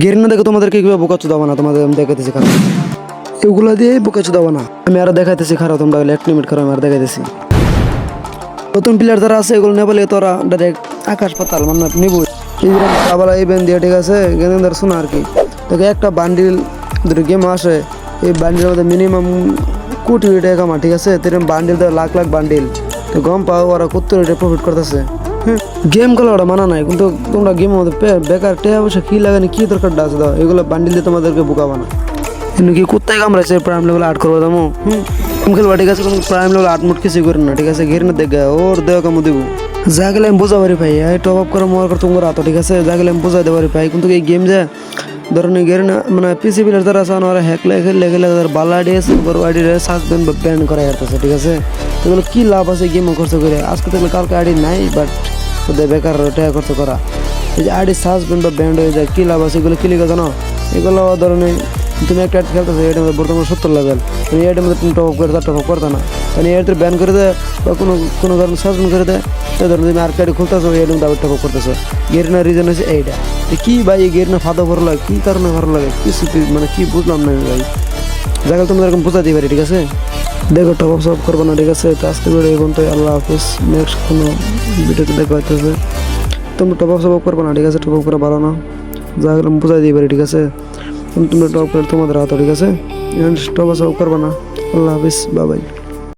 Garena দেখে তোমাদেরকে কীভাবে বোকাচ্ছ দেবো না, তোমাদের আমি দেখাইতেছি খারাপ। এগুলো দিয়ে বোকাচ্ছ দেবো না। আমি আর দেখাইতেছি খারাপ, তোমরা এক মিনিট খারাপ আমি আর দেখাইতেছি। নতুন প্লেয়ার যারা আছে, এগুলো নেপালে তোরা ডাইরেক্ট আকাশ পাতাল মানে নিবো। এইরকম এই ব্যান দিয়ে ঠিক আছে? গেম শোনা আর কি। তোকে একটা বান্ডিল, দুটো গেম আসে, এই বান্ডিলের মধ্যে মিনিমাম কোটি টাকা কামা ঠিক আছে? তেরম বান্ডিল তো লাখ লাখ বান্ডিল। তো গম পাও, ওরা কত প্রফিট করতেছে। গেম খেলা ওরা মানা নাই, কিন্তু তোমরা গেমের মধ্যে বেকার টেয়া পয়সা কি লাগানি কি দরকার আছে দাও, এগুলো বান্ডিল দিয়ে তোমাদেরকে বোকাবা না। কিন্তু কি কোথায় কামড়াইছে প্রাইম লেভেল আট করব দামো? হুম? গেম খেলবা, ঠিক আছে? প্রাইম লেভেল আট মুট কিছু করে না, ঠিক আছে? ঘের না দেখে, ওর দেওয়া কামো দেবো। যা গেলে আমি বোঝা পারি ভাই টপ আপ করে মোয়ার করে তোমার হাত ঠিক আছে? যা গেলে আমি বোঝাই দেবারি ভাই, কিন্তু এই গেম যে ধরেন না মানে পিসি প্লেয়ার যারা আছে ওরা লেখে লেখে লেখে তাদের বালা আছে বড় আইডি সাসপেন্ড বা ব্যান করা যাচ্ছে ঠিক আছে? এগুলো কি লাভ আছে গেম খরচ করে? আজকে দেখলে কালকে আইডি নাই বাট ওদের বেকার টাকা খরচ করা। এই যে আইডি সাসপেন্ড বা ব্যান্ড হয়ে যায়, কী লাভ আছে এগুলো কী লিখে জানো? এগুলো ধরনের তুমি একটা অ্যাড খেলতেছো এটার মধ্যে বর্তমানে সত্তর লেভেল তুমি এটার মধ্যে তুমি টপ আপ করে টপ আপ করতে না। মানে এটার ব্যান করে দেয় বা কোনো কোনো কারণে সাসপেন্ড করে দেয় তো ধরো তুমি আর কার্ডে খুলতেছো এটার মধ্যে আবার টপ আপ করতেছো। গেরিনার রিজন হচ্ছে এইটা। কী ভাই, এই গেরিনা ফাদা ভালো লাগে? কী কারণে ভালো লাগে? কিছু মানে কি বুঝলাম না আমি ভাই। যাকে তুমি এরকম বোঝাতে পারি, ঠিক আছে? দেখো টপ আপ সব করব না, ঠিক আছে? তো আজকে ভিডিও এখন তো আল্লাহ হাফিজ। নেক্সট কোনো ভিডিওতে দেখা হইতেছে তোমরা টপ আপ সব করব না, ঠিক আছে? টপ আপ করা ভালো না। যা গেলে বুঝাই দিই পারি, ঠিক আছে? তোমরা ড্রপ করে তোমাদের হাতে ঠিক আছে। স্টপ আছে করব না। আল্লাহ হাফিজ বাবাই।